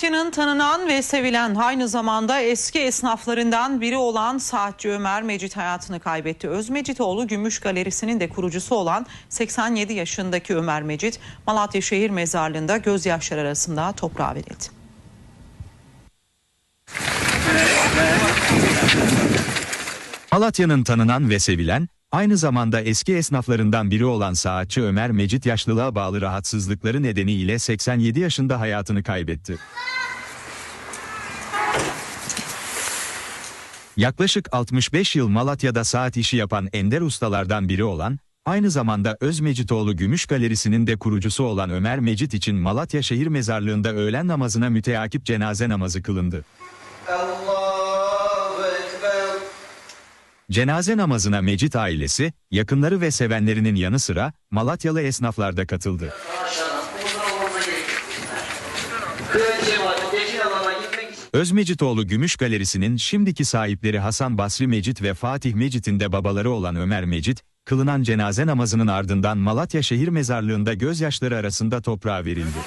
Malatya'nın tanınan ve sevilen aynı zamanda eski esnaflarından biri olan saatçi Ömer Mecit hayatını kaybetti. Özmecitoğlu Gümüş Galerisi'nin de kurucusu olan 87 yaşındaki Ömer Mecit Malatya Şehir Mezarlığı'nda gözyaşları arasında toprağa verildi. Malatya'nın tanınan ve sevilen, aynı zamanda eski esnaflarından biri olan saatçi Ömer Mecit yaşlılığa bağlı rahatsızlıkları nedeniyle 87 yaşında hayatını kaybetti. Yaklaşık 65 yıl Malatya'da saat işi yapan ender ustalardan biri olan, aynı zamanda Özmecitoğlu Gümüş Galerisi'nin de kurucusu olan Ömer Mecit için Malatya Şehir Mezarlığı'nda öğlen namazına müteakip cenaze namazı kılındı. Ekber. Cenaze namazına Mecit ailesi, yakınları ve sevenlerinin yanı sıra Malatyalı esnaflar da katıldı. Özmecitoğlu Gümüş Galerisi'nin şimdiki sahipleri Hasan Basri Mecit ve Fatih Mecit'in de babaları olan Ömer Mecit, kılınan cenaze namazının ardından Malatya Şehir Mezarlığı'nda gözyaşları arasında toprağa verildi.